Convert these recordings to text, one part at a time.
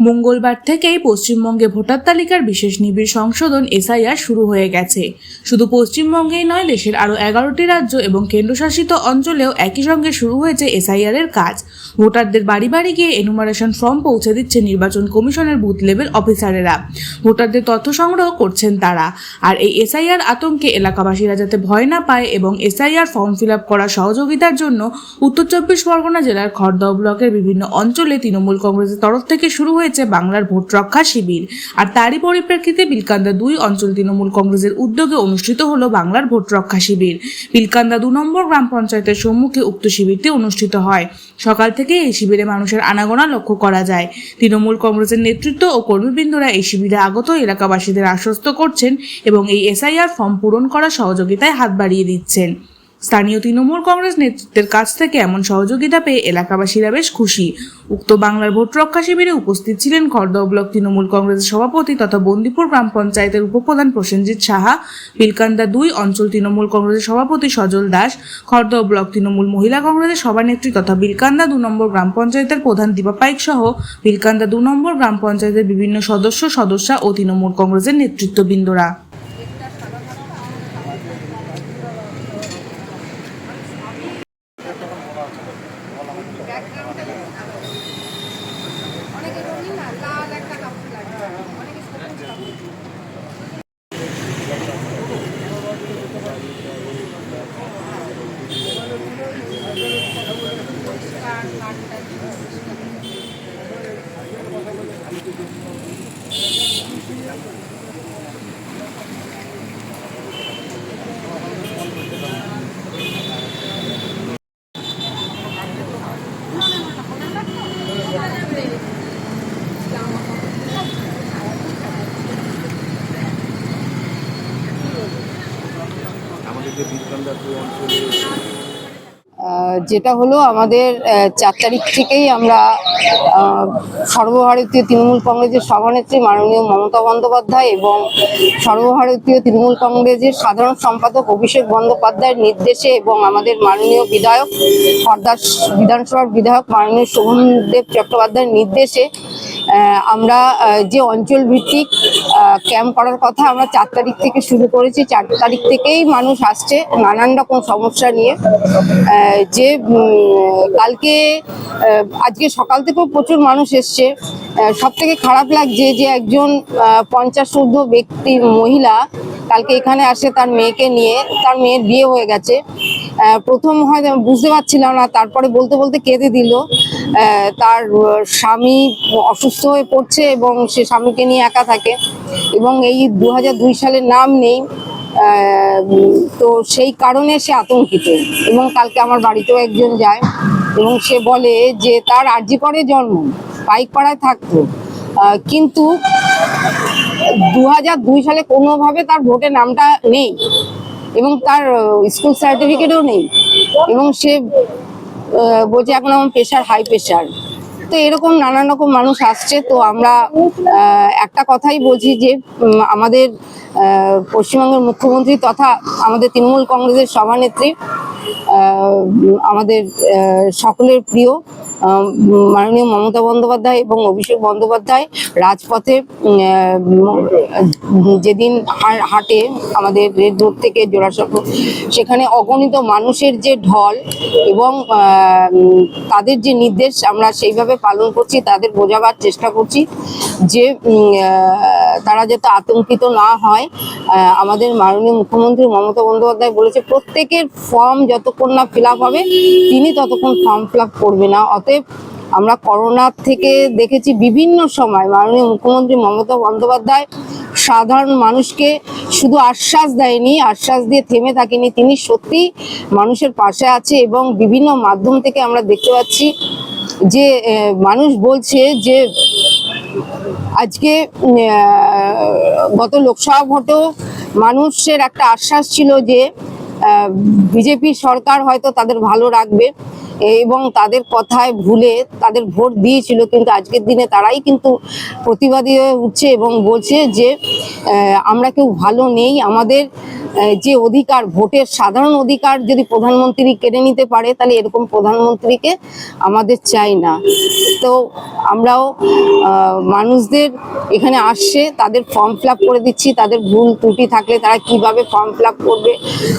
মঙ্গলবার থেকেই পশ্চিমবঙ্গে ভোটার তালিকার বিশেষ নিবিড় সংশোধন এসআইআর শুরু হয়ে গেছে। শুধু পশ্চিমবঙ্গেই নয়, দেশের আরও এগারোটি রাজ্য এবং কেন্দ্রশাসিত অঞ্চলেও একই সঙ্গে শুরু হয়েছে এসআইআর এর কাজ। ভোটারদের বাড়ি বাড়ি গিয়ে এনুমারেশন ফর্ম পৌঁছে দিচ্ছে নির্বাচন কমিশনের বুথ লেভেল অফিসারেরা ভোটারদের তথ্য সংগ্রহ করছেন তারা। আর এই এসআইআর আতঙ্কে এলাকাবাসীরা যাতে ভয় না পায় এবং এসআইআর ফর্ম ফিল আপ করা সহযোগিতার জন্য উত্তর চব্বিশ পরগনা জেলার খড়দহ ব্লকের বিভিন্ন অঞ্চলে তৃণমূল কংগ্রেসের তরফ থেকে শুরু হয়েছে বাংলার ভোট রক্ষা শিবির। আর তারই পরিপ্রেক্ষিতে বিলকান্দা দুই অঞ্চল তৃণমূল কংগ্রেসের উদ্যোগে অনুষ্ঠিত হলো বাংলার ভোট রক্ষা শিবির। বিলকান্দা দু নম্বর গ্রাম পঞ্চায়েতের সম্মুখে উক্ত শিবিরটি অনুষ্ঠিত হয়। সকাল থেকে এই শিবিরে মানুষের আনাগোনা লক্ষ্য করা যায়। তৃণমূল কংগ্রেসের নেতৃত্ব ও কর্মীবৃন্দরা এই শিবিরে আগত এলাকাবাসীদের আশ্বস্ত করছেন এবং এই এসআইআর ফর্ম পূরণ করা সহযোগিতায় হাত বাড়িয়ে দিচ্ছেন। স্থানীয় তৃণমূল কংগ্রেস নেতৃত্বের কাছ থেকে এমন সহযোগিতা পেয়ে এলাকাবাসীরা বেশ খুশি। উক্ত বাংলার ভোট রক্ষা শিবিরে উপস্থিত ছিলেন খড়দহ ব্লক তৃণমূল কংগ্রেসের সভাপতি তথা বন্দিপুর গ্রাম পঞ্চায়েতের উপপ্রধান প্রসেনজিৎ সাহা পিলকান্দা দুই অঞ্চল তৃণমূল কংগ্রেসের সভাপতি সজল দাস, খড়দহ ব্লক তৃণমূল মহিলা কংগ্রেসের সভানেত্রী তথা বিলকান্দা দু নম্বর গ্রাম পঞ্চায়েতের প্রধান দীপা পাইক সহ বিলকান্দা দু নম্বর গ্রাম পঞ্চায়েতের বিভিন্ন সদস্য, সদস্যা ও তৃণমূল কংগ্রেসের নেতৃত্ববৃন্দরা অনেকে রঙিন না লাল একটা কাপড় লাগে অনেকে সবুজ কাপড় পরিষ্কার কাঠটা আমাদের যে বিজ্ঞানদার দুই অঞ্চলে আহ, যেটা হলো আমাদের চার তারিখ থেকেই আমরা সর্বভারতীয় তৃণমূল কংগ্রেসের সভানেত্রী মাননীয় মমতা বন্দ্যোপাধ্যায় এবং সর্বভারতীয় তৃণমূল কংগ্রেসের সাধারণ সম্পাদক অভিষেক বন্দ্যোপাধ্যায়ের নির্দেশে এবং আমাদের মাননীয় বিধায়ক, হরদাস বিধানসভার বিধায়ক মাননীয় শোভনদেব চট্টোপাধ্যায়ের নির্দেশে আমরা যে অঞ্চল ভিত্তিক ক্যাম্প করার কথা আমরা চার তারিখ থেকে শুরু করেছি। চার তারিখ থেকেই মানুষ আসছে নানান রকম সমস্যা নিয়ে। যে কালকে আজকে সকাল থেকেও প্রচুর মানুষ এসছে। সব থেকে খারাপ লাগছে যে একজন পঞ্চাশ ঊর্ধ্ব ব্যক্তি মহিলা কালকে এখানে আসে তার মেয়েকে নিয়ে, তার মেয়ের বিয়ে হয়ে গেছে। প্রথম আমি বুঝতে পারছিলাম না, তারপরে বলতে বলতে কেঁদে দিল। তার স্বামী অসুস্থ হয়ে পড়ছে এবং সে স্বামীকে নিয়ে একা থাকে। এবং এই দু সালের নাম নেই। তো সেই কারণে সে আতঙ্কিত। এবং কালকে আমার বাড়িতেও একজন যায় এবং সে বলে যে তার আর্জি করে জন্ম পাইকপাড়ায় থাকতো। কিন্তু দু দুই সালে কোনোভাবে তার ভোটের নামটা নেই এবং তার স্কুল সার্টিফিকেটও নেই। এবং সে বলছে, এখন আমার প্রেশার হাই প্রেশার তো এরকম নানান রকম মানুষ আসছে, তো আমরা একটা কথাই বলছি যে আমাদের পশ্চিমবঙ্গের মুখ্যমন্ত্রী তথা আমাদের তৃণমূল কংগ্রেসের সভানেত্রী আমাদের সকলের প্রিয় মাননীয় মমতা বন্দ্যোপাধ্যায় এবং অভিষেক বন্দ্যোপাধ্যায় রাজপথে যেদিন হাঁটে আমাদের রেড রোড থেকে জোড়াসাঁকো সেখানে অগণিত মানুষের যে ঢল এবং তাদের যে নির্দেশ আমরা সেইভাবে পালন করছি, তাদের বোঝাবার চেষ্টা করছি যে তারা যাতে আতঙ্কিত না হয়। আমাদের মাননীয় মুখ্যমন্ত্রী মমতা বন্দ্যোপাধ্যায় বলেছে, প্রত্যেকের ফর্ম যতক্ষণ না ফিল হবে, তিনি ততক্ষণ ফর্ম ফিল করবে না। অতএব আমরা করোনার থেকে দেখেছি বিভিন্ন সময় মাননীয় মুখ্যমন্ত্রী মমতা বন্দ্যোপাধ্যায় সাধারণ মানুষকে শুধু আশ্বাস দেয়নি, আশ্বাস দিয়ে থেমে থাকেনি। তিনি সত্যি মানুষের পাশে আছে এবং বিভিন্ন মাধ্যম থেকে আমরা দেখতে পাচ্ছি যে মানুষ বলছে যে, আজকে গত লোকসভা ভোটেও মানুষের একটা আশ্বাস ছিল যে বিজেপি সরকার হয়তো তাদের ভালো রাখবে, এবং তাদের কথায় ভুলে তাদের ভোট দিয়েছিল, কিন্তু আজকের দিনে তারাই কিন্তু প্রতিবাদী হয়ে উঠছে এবং বলছে যে আমরা কেউ ভালো নেই। আমাদের যে অধিকার, ভোটের সাধারণ অধিকার যদি প্রধানমন্ত্রী কেড়ে নিতে পারে, তাহলে এরকম প্রধানমন্ত্রীকে আমাদের চাই না। তো আমরাও মানুষদের এখানে আসছে, তাদের ফর্ম ফিল করে দিচ্ছি, তাদের ভুল ত্রুটি থাকলে তারা কীভাবে ফর্ম ফিল করবে,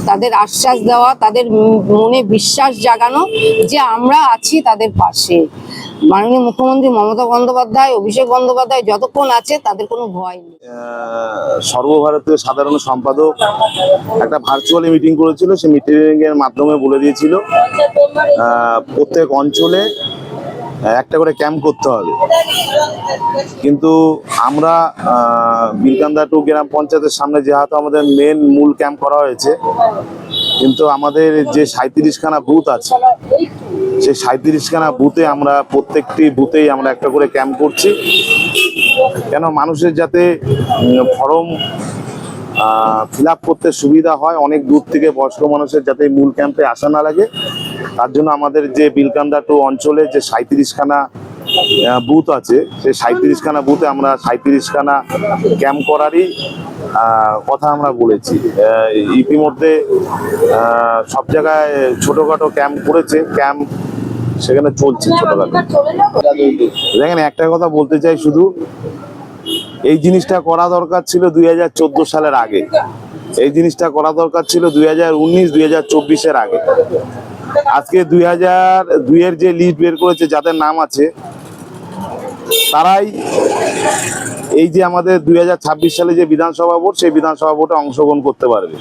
তাদের আশ্বাস দেওয়া, তাদের মনে বিশ্বাস জাগানো যে আমরা আছি তাদের পাশে। মাননীয় মুখ্যমন্ত্রী মমতা বন্দ্যোপাধ্যায়, অভিষেক বন্দ্যোপাধ্যায় যতক্ষণ আছে তাদের কোনো ভয় নেই। সর্বভারতীয় সাধারণ সম্পাদক একটা ভার্চুয়ালি মিটিং করেছিল সেই মিটিং এর মাধ্যমে বলে দিয়েছিল প্রত্যেক অঞ্চলে একটা করে ক্যাম্প করতে হবে। কিন্তু আমরা বিলকান্দা টু গ্রাম পঞ্চায়েতের সামনে যেহেতু আমাদের মেন মূল ক্যাম্প করা হয়েছে, কিন্তু আমাদের যে সাঁত্রিশখানা বুথ আছে, সেই সাঁত্রিশখানা বুথে আমরা প্রত্যেকটি বুথেই আমরা একটা করে ক্যাম্প করছি। কেন? মানুষের যাতে ফর্ম ফিল করতে সুবিধা হয়, অনেক দূর থেকে বয়স্ক মানুষের যাতে মূল ক্যাম্পে আসা না লাগে। তার জন্য আমাদের যে বিলকান্দা টু অঞ্চলে যে সাঁত্রিশখানা বুথ আছে, সেই সাঁত্রিশখানা বুথে আমরা সাঁত্রিশখানা ক্যাম্প করারই কথা আমরা বলেছি। ইতিমধ্যে সব জায়গায় ছোটোখাটো ক্যাম্প করেছে, ক্যাম্প সেখানে চলছে ছোটখাটো। দেখেন, একটা কথা বলতে চাই শুধু, এই জিনিসটা করা দরকার ছিল দুই হাজার চোদ্দ সালের আগে। এই জিনিসটা করা দরকার ছিল দুই হাজার উনিশ, দুই হাজার চব্বিশের আগে। আজকে দুই হাজার দুইয়ের যে লিস্ট বের করেছে, যাদের নাম আছে, তারাই এই যে আমাদের দুই হাজার ছাব্বিশ সালে যে বিধানসভা ভোট, সেই বিধানসভা ভোটে অংশগ্রহণ করতে পারবে।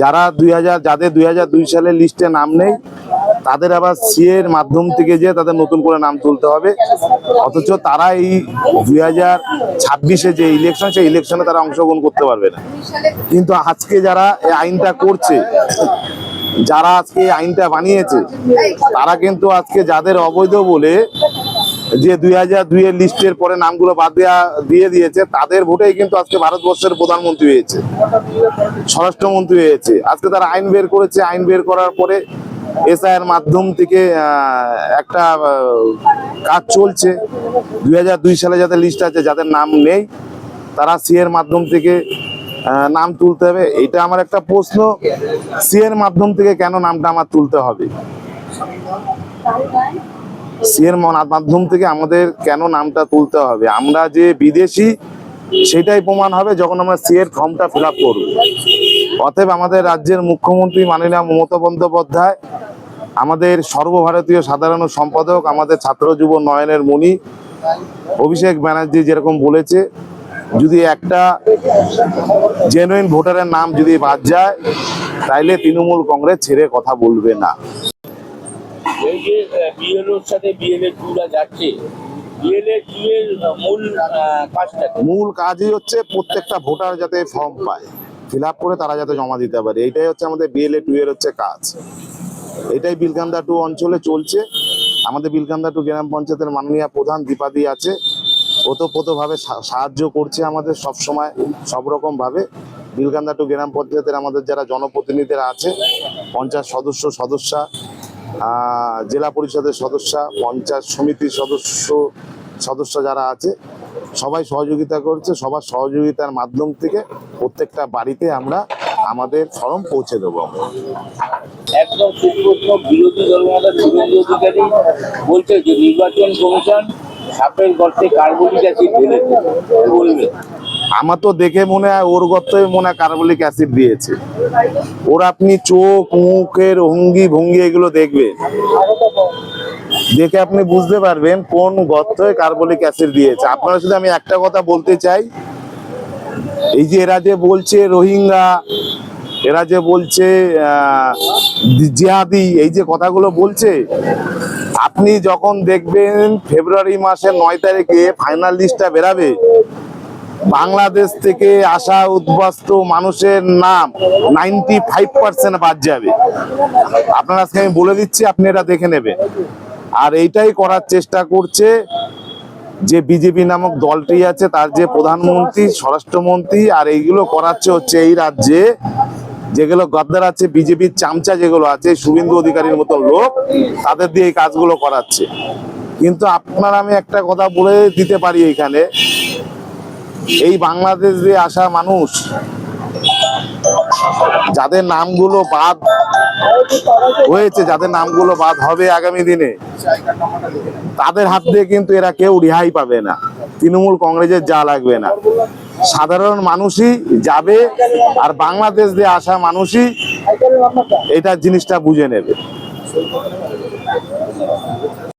যারা দুই হাজার, যাদের দুই দুই সালের লিস্টে নাম নেই, তাদের আবার সি এর মাধ্যম থেকে যে তাদের নতুন করে নাম তুলতে হবে। অথচ তারা এই দুই হাজার ছাব্বিশে যে ইলেকশন সেই ইলেকশনে তারা অংশগ্রহণ করতে পারবে না। কিন্তু আজকে যারা এই আইনটা করছে যারা আজকে আইনটা বানিয়েছে, তারা কিন্তু আজকে যাদের অবৈধ বলে যে দুই হাজার দুইয়ের লিস্টের পরে নামগুলো বাদ দেওয়া দিয়ে দিয়েছে, তাদের ভোটেই কিন্তু আজকে ভারতবর্ষের প্রধানমন্ত্রী হয়েছে, স্বরাষ্ট্রমন্ত্রী হয়েছে। আজকে তারা আইন বের করেছে, আইন বের করার পরে এসআইয়ের মাধ্যম থেকে একটা কাজ চলছে। দুই হাজার দুই সালে যাদের লিস্ট আছে, যাদের নাম নেই, তারা সি এর মাধ্যম থেকে নাম তুলতে হবে। এটা আমার একটা প্রশ্ন। সি এর মাধ্যম থেকে কেন নামটা আমার তুলতে হবে? সি এর মাধ্যম থেকে আমাদের কেন নামটা তুলতে হবে? আমরা যে বিদেশি, সেটাই প্রমাণ হবে যখন আমরা সি এর ফর্মটা ফিল আপ করব। অতএব আমাদের রাজ্যের মুখ্যমন্ত্রী মাননীয় মমতা বন্দ্যোপাধ্যায়, আমাদের সর্বভারতীয় সাধারণ সম্পাদক, আমাদের ছাত্র যুব নয়নের মণি, অভিষেক ব্যানার্জি যেরকম বলেছে যদি একটা জেনুইন ভোটারের নাম যদি বাদ যায় তাইলে তৃণমূল কংগ্রেস ছেড়ে কথা বলবে না। এই যে বিএলওর সাথে বিএলএ টুরা যাচ্ছে বিএলএ টু এর মূল কাজই হচ্ছে প্রত্যেকটা ভোটার যাতে ফর্ম পায় ফিল করে তারা যাতে জমা দিতে পারে। এইটাই হচ্ছে আমাদের বিএলএ টু এর হচ্ছে কাজ। এটাই বিলকান্দা টু অঞ্চলে চলছে। আমাদের বিলকান্দা টু গ্রাম পঞ্চায়েতের মাননীয় প্রধান দীপাদি আছে। ওতপ্রোতভাবে সাহায্য করছে আমাদের সব সময় সব রকম ভাবে বিলকান্দা টু গ্রাম পঞ্চায়েতের আমাদের যারা জনপ্রতিনিধিরা আছে পঞ্চায়েত সদস্য সদস্যা জেলা পরিষদের সদস্যা পঞ্চায়েত সমিতির সদস্য সদস্য যারা আছে, সবাই সহযোগিতা করছে সবার সহযোগিতার মাধ্যম থেকে প্রত্যেকটা বাড়িতে আমরা আমাদের ফর্ম পৌঁছে দেবো। একদম বিরোধী শুভেন্দু অধিকারী বলছে যে নির্বাচন কমিশন সাপের গর্তে কার্বলিক অ্যাসিড ঢেলেছে কি বলবে? আমার তো দেখে মনে হয় ওর গর্তই মনে হয় কার্বলিক অ্যাসিড দিয়েছে। ওর আপনি চোখ, মুখের অঙ্গি ভঙ্গি এগুলো দেখবেন। দেখে আপনি বুঝতে পারবেন কোন গর্তে কার্বলিক অ্যাসিড দিয়েছে। আপনারা শুধু আমি একটা কথা বলতে চাই, এই যে এরা যে বলছে রোহিঙ্গা এরা যে বলছে জিহাদি, এই যে কথাগুলো বলছে, আপনি যখন দেখবেন ফেব্রুয়ারি মাসের নয় তারিখে ফাইনাল লিস্টটা বেরাবে, বাংলাদেশ থেকে আসা উদ্বাস্ত মানুষের নাম নাইনটি ফাইভ পার্সেন্ট বাদ যাবে। আপনার আজকে আমি বলে দিচ্ছি, আপনি এটা দেখে নেবেন। আর এইটাই করার চেষ্টা করছে যে বিজেপি নামক দলটি আছে, তার যে প্রধানমন্ত্রী, স্বরাষ্ট্রমন্ত্রী, আর এইগুলো করাচ্ছে হচ্ছে এই রাজ্যে যেগুলো গদ্দার আছে, বিজেপির চামচা যেগুলো আছে, শুভেন্দু অধিকারীর মতো লোক, তাদের দিয়ে এই কাজগুলো করাচ্ছে। কিন্তু আপনার আমি একটা কথা বলে দিতে পারি এখানে, এই বাংলাদেশ দিয়ে আসা মানুষ, যাদের নামগুলো বাদ হয়েছে, যাদের নামগুলো বাদ হবে আগামী দিনে, তাদের হাত দিয়ে কিন্তু এরা কেউ রেহাই পাবে না। তৃণমূল কংগ্রেসের যা লাগবে না। সাধারণ মানুষই যাবে আর বাংলাদেশ দিয়ে আসা মানুষই এটা জিনিসটা বুঝে নেবে।